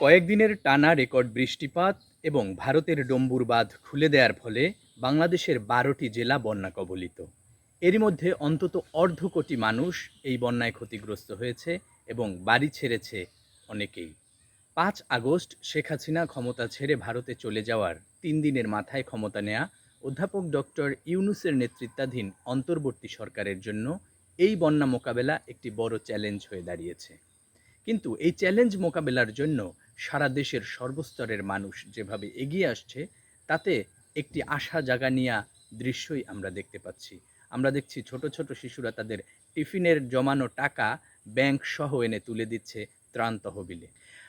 কয়েকদিনের টানা রেকর্ড বৃষ্টিপাত এবং ভারতের ডম্বুর বাঁধ খুলে দেওয়ার ফলে বাংলাদেশের বারোটি জেলা বন্যা কবলিত। এরই মধ্যে অন্তত অর্ধ কোটি মানুষ এই বন্যায় ক্ষতিগ্রস্ত হয়েছে এবং বাড়ি ছেড়েছে অনেকেই। পাঁচ আগস্ট শেখ হাসিনা ক্ষমতা ছেড়ে ভারতে চলে যাওয়ার তিন দিনের মাথায় ক্ষমতা নেয়া অধ্যাপক ডক্টর ইউনুসের নেতৃত্বাধীন অন্তর্বর্তী সরকারের জন্য এই বন্যা মোকাবেলা একটি বড় চ্যালেঞ্জ হয়ে দাঁড়িয়েছে। কিন্তু এই চ্যালেঞ্জ মোকাবেলার জন্য সারা দেশের সর্বস্তরের মানুষ যেভাবে এগিয়ে আসছে, তাতে একটি আশা জাগা নিয়া দৃশ্যই আমরা দেখতে পাচ্ছি। আমরা দেখছি ছোট ছোট শিশুরা তাদের টিফিনের জমানো টাকা ব্যাংক সহ এনে তুলে দিচ্ছে ত্রাণ তহবিলে।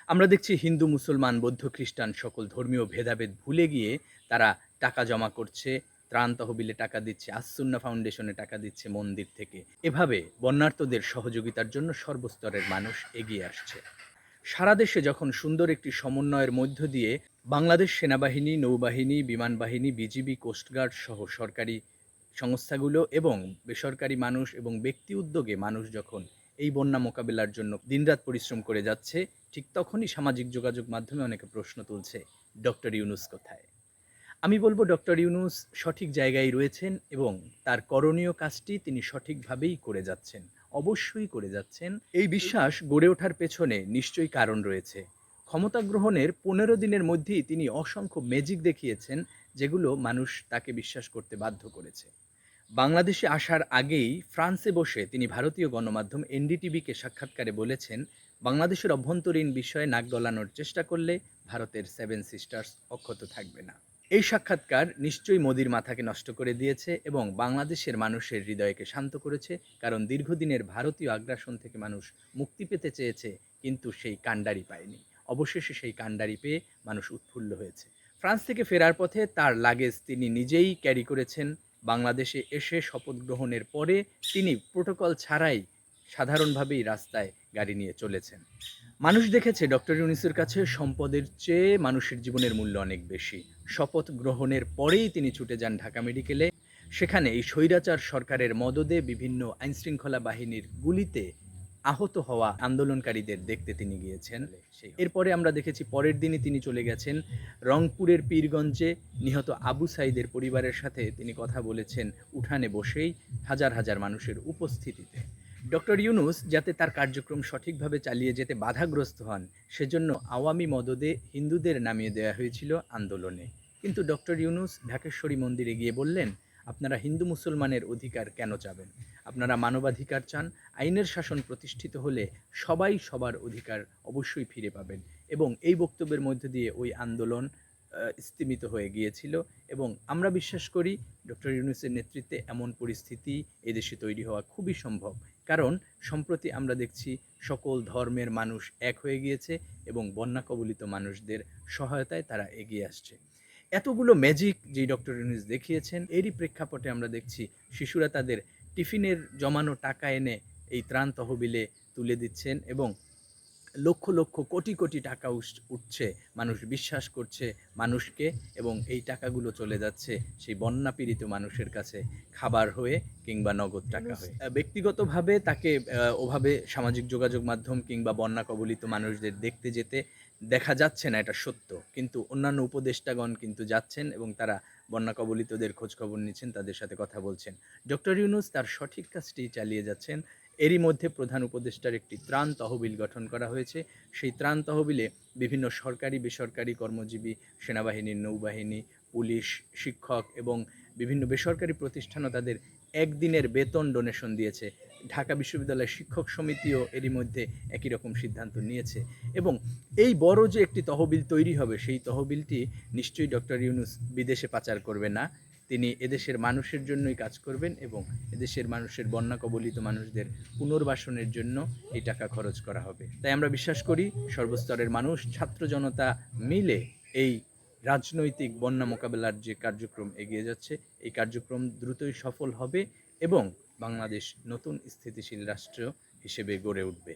আমরা দেখছি হিন্দু, মুসলমান, বৌদ্ধ, খ্রিস্টান সকল ধর্মীয় ভেদাভেদ ভুলে গিয়ে তারা টাকা জমা করছে, ত্রাণ তহবিলে টাকা দিচ্ছে আসুন্না ফাউন্ডেশনে টাকা দিচ্ছে মন্দির থেকে। এভাবে বন্যার্তদের সহযোগিতার জন্য সর্বস্তরের মানুষ এগিয়ে আসছে। সারা দেশে যখন সুন্দর একটি সমন্বয়ের মধ্য দিয়ে বাংলাদেশ সেনাবাহিনী, নৌবাহিনী বিমান বাহিনী বিজিবি কোস্টগার্ড সহ সরকারি সংস্থাগুলো এবং বেসরকারি মানুষ এবং ব্যক্তি উদ্যোগে মানুষ যখন এই বন্যা মোকাবেলার জন্য দিনরাত পরিশ্রম করে যাচ্ছে, ঠিক তখনই সামাজিক যোগাযোগ মাধ্যমে অনেকে প্রশ্ন তুলছে, ডক্টর ইউনুস কোথায়? আমি বলব, ডক্টর ইউনুস সঠিক জায়গায় রয়েছেন এবং তার করণীয় কাজটি তিনি সঠিকভাবেই করে যাচ্ছেন। অবশ্যই করে যাচ্ছেন। এই বিশ্বাস গড়ে ওঠার পেছনে নিশ্চয়ই কারণ রয়েছে। ক্ষমতা গ্রহণের পনেরো দিনের মধ্যেই তিনি অসংখ্য ম্যাজিক দেখিয়েছেন, যেগুলো মানুষ তাকে বিশ্বাস করতে বাধ্য করেছে। বাংলাদেশে আসার আগেই ফ্রান্সে বসে তিনি ভারতীয় গণমাধ্যম এনডিটিভিকে সাক্ষাৎকারে বলেছেন, বাংলাদেশের অভ্যন্তরীণ বিষয়ে নাক গলানোর চেষ্টা করলে ভারতের সেভেন সিস্টার্স অক্ষত থাকবে না। এই সাক্ষাৎকার নিশ্চয়ই মোদির মাথাকে নষ্ট করে দিয়েছে এবং বাংলাদেশের মানুষের হৃদয়কে শান্ত করেছে, কারণ দীর্ঘদিনের ভারতীয় আগ্রাসন থেকে মানুষ মুক্তি পেতে চেয়েছে, কিন্তু সেই কাণ্ডারি পায়নি। অবশেষে সেই কাণ্ডারি পেয়ে মানুষ উৎফুল্ল হয়েছে। ফ্রান্স থেকে ফেরার পথে তার লাগেজ তিনি নিজেই ক্যারি করেছেন। বাংলাদেশে এসে শপথ গ্রহণের পরে তিনি প্রোটোকল ছাড়াই সাধারণভাবেই রাস্তায় গাড়ি নিয়ে চলেছেন। মানুষ দেখেছে ডক্টর ইউনিসের কাছে সম্পদের চেয়ে মানুষের জীবনের মূল্য অনেক বেশি। শপথ গ্রহণের পরেই তিনি ছুটে যান ঢাকা মেডিকেলে। সেখানে এই স্বৈরাচার সরকারের মদদে বিভিন্ন আইনশৃঙ্খলা বাহিনীর গুলিতে আহত হওয়া আন্দোলনকারীদের দেখতে তিনি গিয়েছেন। এরপরে আমরা দেখেছি পরের দিনই তিনি চলে গেছেন রংপুরের পীরগঞ্জে। নিহত আবু সাইদের পরিবারের সাথে তিনি কথা বলেছেন উঠানে বসেই হাজার হাজার মানুষের উপস্থিতিতে। ডক্টর ইউনুস যাতে তার কার্যক্রম সঠিকভাবে চালিয়ে যেতে বাধাগ্রস্ত হন, সেজন্য আওয়ামী মদদে হিন্দুদের নামিয়ে দেওয়া হয়েছিল আন্দোলনে। কিন্তু ডক্টর ইউনুস ঢাকেশ্বরী মন্দিরে গিয়ে বললেন, আপনারা হিন্দু মুসলমানের অধিকার কেন চাবেন? আপনারা মানবাধিকার চান, আইনের শাসন প্রতিষ্ঠিত হলে সবাই সবার অধিকার অবশ্যই ফিরে পাবেন। এবং এই বক্তব্যের মধ্যে দিয়ে ওই আন্দোলন স্তিমিত হয়ে গিয়েছিল এবং আমরা বিশ্বাস করি ডক্টর ইউনুসের নেতৃত্বে এমন পরিস্থিতি এদেশে তৈরি হওয়া খুবই সম্ভব। কারণ সম্প্রতি আমরা দেখছি সকল ধর্মের মানুষ এক হয়ে গিয়েছে এবং বন্যা কবলিত মানুষদের সহায়তায় তারা এগিয়ে আসছে। এতগুলো ম্যাজিক যেই ডক্টর ইউনুস দেখিয়েছেন, এরই প্রেক্ষাপটে আমরা দেখছি শিশুরা তাদের টিফিনের জমানো টাকা এনে এই ত্রাণ তহবিলে তুলে দিচ্ছেন এবং লক্ষ লক্ষ কোটি কোটি টাকা উঠছে মানুষ বিশ্বাস করছে মানুষকে এবং এই টাকাগুলো চলে যাচ্ছে সেই বন্যা পীড়িত মানুষের কাছে খাবার হয়ে কিংবা নগদ টাকা হয়ে। ব্যক্তিগতভাবে তাকে ওভাবে সামাজিক যোগাযোগ মাধ্যম কিংবা বন্যা কবলিত মানুষদের দেখতে যেতে দেখা যাচ্ছে না এটা সত্য। কিন্তু অন্যান্য উপদেষ্টাগণ কিন্তু যাচ্ছেন এবং তারা বন্যা কবলিতদের খোঁজখবর নিচ্ছেন তাদের সাথে কথা বলছেন। ডক্টর ইউনুস তার সঠিক কাজটি চালিয়ে যাচ্ছেন। এরই মধ্যে প্রধান উপদেষ্টার একটি ত্রাণ তহবিল গঠন করা হয়েছে। সেই ত্রাণ তহবিলে বিভিন্ন সরকারি, বেসরকারি কর্মজীবী সেনাবাহিনীর নৌবাহিনী, পুলিশ, শিক্ষক এবং বিভিন্ন বেসরকারি প্রতিষ্ঠানও তাদের একদিনের বেতন ডোনেশন দিয়েছে। ঢাকা বিশ্ববিদ্যালয়ের শিক্ষক সমিতিও এরই মধ্যে একই রকম সিদ্ধান্ত নিয়েছে এবং এই বড় যে একটি তহবিল তৈরি হবে, সেই তহবিলটি নিশ্চয়ই ডক্টর ইউনুস বিদেশে পাচার করবে না। তিনি এদেশের মানুষের জন্যই কাজ করবেন এবং এদেশের মানুষের বন্যা কবলিত মানুষদের পুনর্বাসনের জন্য এই টাকা খরচ করা হবে। তাই আমরা বিশ্বাস করি সর্বস্তরের মানুষ, ছাত্র জনতা মিলে এই রাজনৈতিক বন্যা মোকাবেলার যে কার্যক্রম এগিয়ে যাচ্ছে, এই কার্যক্রম দ্রুতই সফল হবে এবং বাংলাদেশ নতুন স্থিতিশীল রাষ্ট্র হিসেবে গড়ে উঠবে।